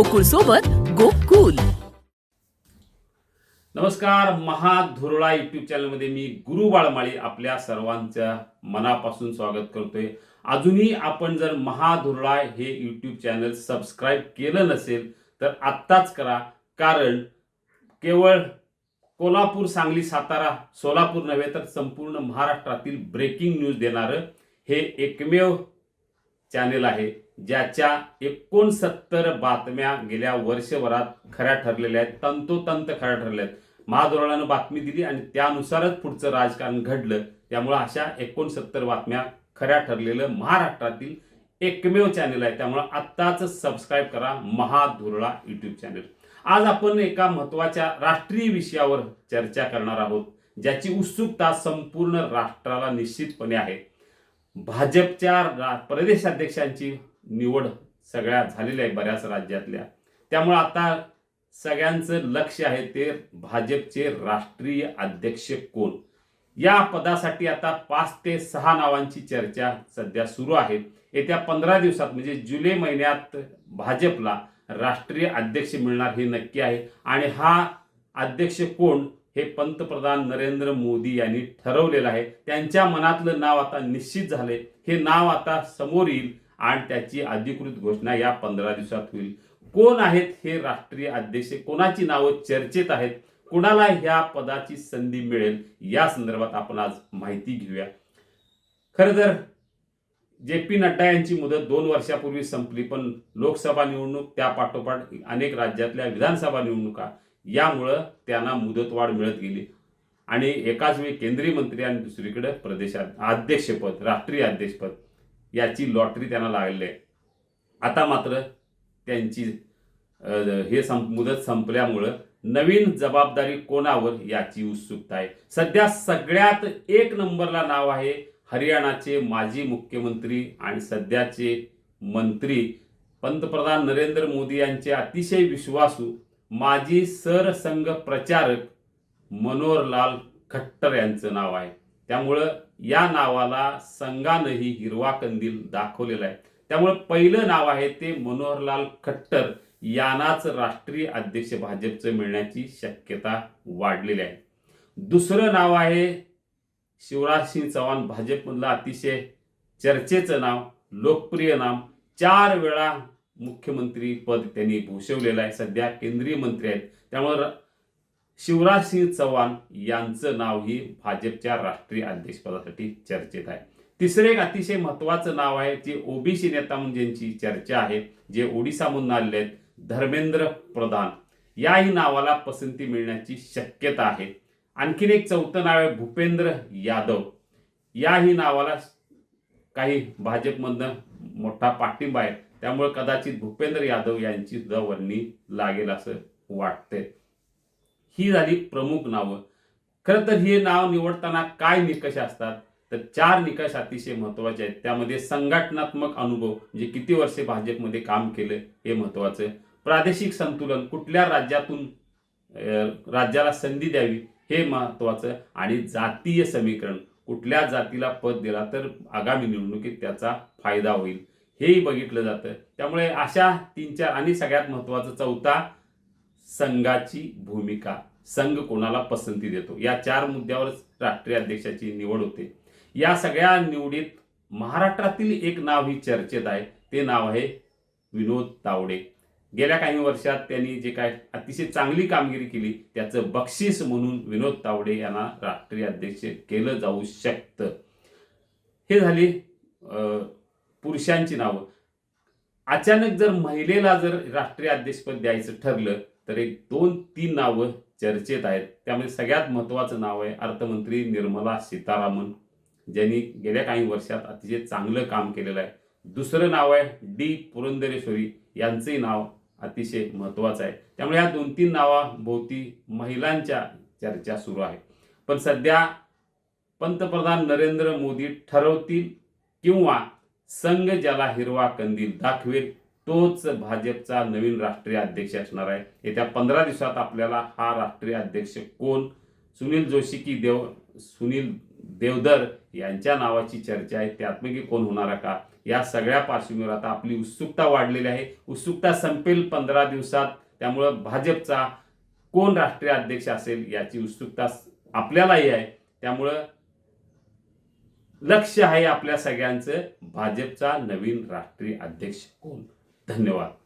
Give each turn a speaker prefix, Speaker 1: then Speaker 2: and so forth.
Speaker 1: गोकुळ सोबत गोकुल.
Speaker 2: नमस्कार महाधुरळा युट्यूब चॅनलमध्ये मी गुरु बाळमाळी आपल्या सर्वांच्या मनापासून स्वागत करतोय. अजूनही आपण जर महाधुरळा हे युट्यूब चॅनल सबस्क्राईब केलं नसेल तर आत्ताच करा. कारण केवळ कोल्हापूर सांगली सातारा सोलापूर नव्हे तर संपूर्ण महाराष्ट्रातील ब्रेकिंग न्यूज देणारं हे एकमेव चॅनेल आहे. ज्याच्या एकोणसत्तर बातम्या गेल्या वर्षभरात खऱ्या ठरलेल्या आहेत तंतोतंत खऱ्या ठरल्या आहेत. महाधोरणानं बातमी दिली आणि त्यानुसारच पुढचं राजकारण घडलं. त्यामुळं अशा एकोणसत्तर बातम्या खऱ्या ठरलेलं महाराष्ट्रातील एकमेव चॅनेल आहे त्यामुळं आत्ताच सबस्क्राईब करा महाधुरळा यूट्यूब चॅनेल आज आपण एका महत्त्वाच्या राष्ट्रीय विषयावर चर्चा करणार आहोत ज्याची उत्सुकता संपूर्ण राष्ट्राला निश्चितपणे आहे. भाजपच्या रा प्रदेशाध्यक्षांची निवड सगळ्या झालेल्या आहे बऱ्याच राज्यातल्या. त्यामुळे आता सगळ्यांचं लक्ष आहे ते भाजपचे राष्ट्रीय अध्यक्ष कोण? या पदासाठी आता पाच ते सहा नावांची चर्चा सध्या सुरू आहे. येत्या पंधरा दिवसात म्हणजे जुलै महिन्यात भाजपला राष्ट्रीय अध्यक्ष मिळणार हे नक्की आहे. आणि हा अध्यक्ष कोण हे पंतप्रधान नरेंद्र मोदी यांनी ठरवलेलं आहे. त्यांच्या मनातलं नाव आता निश्चित झाले हे नाव आता समोर येईल. आणि त्याची अधिकृत घोषणा या पंधरा दिवसात होईल. कोण आहेत हे राष्ट्रीय अध्यक्ष? कोणाची नावं चर्चेत आहेत? कोणाला ह्या पदाची संधी मिळेल? या संदर्भात आपण आज माहिती घेऊया. खरं तर जे पी नड्डा यांची मुदत दोन वर्षापूर्वी संपली पण लोकसभा निवडणूक त्या पाठोपाठ अनेक राज्यातल्या विधानसभा निवडणुका यामुळं त्यांना मुदतवाढ मिळत गेली. आणि एकाच वेळी केंद्रीय मंत्री आणि दुसरीकडे प्रदेशात अध्यक्षपद राष्ट्रीय अध्यक्षपद याची लॉटरी त्यांना लागलेली आहे. आता मात्र त्यांची हे संप मुदत संपल्यामुळं नवीन जबाबदारी कोणावर याची उत्सुकता आहे? सध्या सगळ्यात एक नंबरला नाव आहे हरियाणाचे माजी मुख्यमंत्री आणि सध्याचे मंत्री पंतप्रधान नरेंद्र मोदी यांचे अतिशय विश्वासू माजी सरसंघ प्रचारक मनोहरलाल खट्टर यांचं नाव आहे. त्यामुळं या नावाला संघानंही हिरवा कंदील दाखवलेला आहे. त्यामुळे पहिलं नाव आहे ते मनोहरलाल खट्टर. यांनाच राष्ट्रीय अध्यक्ष भाजपचं मिळण्याची शक्यता वाढलेली आहे. दुसरं नाव आहे शिवराज सिंग चव्हाण भाजपमधलं अतिशय चर्चेचं नाव लोकप्रिय नाव चार वेळा मुख्यमंत्री पद त्यांनी भूषवलेलं आहे. सध्या केंद्रीय मंत्री आहेत. त्यामुळे शिवराजसिंह चव्हाण यांचं नावही भाजपच्या राष्ट्रीय अध्यक्षपदासाठी चर्चेत आहे. तिसरं एक अतिशय महत्वाचं नाव आहे जे ओबीसी नेता म्हणून ज्यांची चर्चा आहे जे ओडिसामधून आलेले आहेत धर्मेंद्र प्रधान. याही नावाला पसंती मिळण्याची शक्यता आहे. आणखीन एक चौथं नाव आहे भूपेंद्र यादव. याही नावाला काही भाजपमधनं मोठा पाठिंबा आहे. त्यामुळे कदाचित भूपेंद्र यादव यांची सुद्धा वर्णी लागेल असं वाटतंय. ही झाली प्रमुख नावं. खरं तर हे नाव निवडताना काय निकष असतात? तर चार निकष अतिशय महत्त्वाचे आहेत. त्यामध्ये संघटनात्मक अनुभव म्हणजे किती वर्षे भाजपमध्ये काम केलं हे महत्वाचं प्रादेशिक संतुलन कुठल्या राज्यातून राज्याला संधी द्यावी हे महत्वाचं आणि जातीय समीकरण कुठल्या जातीला पद दिला तर आगामी निवडणुकीत त्याचा फायदा होईल हेही बघितलं जातं. त्यामुळे अशा तीन चार आणि सगळ्यात महत्वाचं चौथा संघाची भूमिका संघ कोणाला पसंती देतो? या चार मुद्द्यावरच राष्ट्रीय अध्यक्षाची निवड होते. या सगळ्या निवडीत महाराष्ट्रातील एक नाव ही चर्चेत आहे. ते नाव आहे विनोद तावडे. गेल्या काही वर्षात त्यांनी जे काय अतिशय चांगली कामगिरी केली त्याचं बक्षीस म्हणून विनोद तावडे यांना राष्ट्रीय अध्यक्ष केलं जाऊ शकतं. हे झाली अं, पुरुषांची नावं. अचानक जर महिलेला जर राष्ट्रीय अध्यक्षपद द्यायचं ठरलं तर एक दोन तीन नावं चर्चेत आहेत. त्यामध्ये सगळ्यात महत्त्वाचं नाव आहे अर्थमंत्री निर्मला सीतारामन ज्यांनी गेल्या काही वर्षात अतिशय चांगलं काम केलेलं आहे. दुसरं नाव आहे डी पुरंदरेश्वरी यांचंही नाव अतिशय महत्त्वाचं आहे. त्यामुळे या दोन तीन नावाभोवती महिलांच्या चर्चा सुरू आहे. पण सध्या पंतप्रधान नरेंद्र मोदी ठरवतील किंवा संघ ज्याला हिरवा कंदील दाखवेल तोच भाजपचा नवीन राष्ट्रीय अध्यक्ष असणार आहे. येत्या पंधरा दिवसात आपल्याला हा राष्ट्रीय अध्यक्ष कोण? सुनील जोशी की देव सुनील देवधर यांच्या नावाची चर्चा आहे. त्यात्मकी कोण होणार का? या सगळ्या पार्श्वभूमीवर आता आपली उत्सुकता वाढलेली आहे. उत्सुकता संपेल पंधरा दिवसात. त्यामुळं भाजपचा कोण राष्ट्रीय अध्यक्ष असेल याची उत्सुकता आपल्यालाही आहे. त्यामुळं लक्ष आहे आपल्या सगळ्यांचं. भाजपचा नवीन राष्ट्रीय अध्यक्ष कोण? धन्यवाद.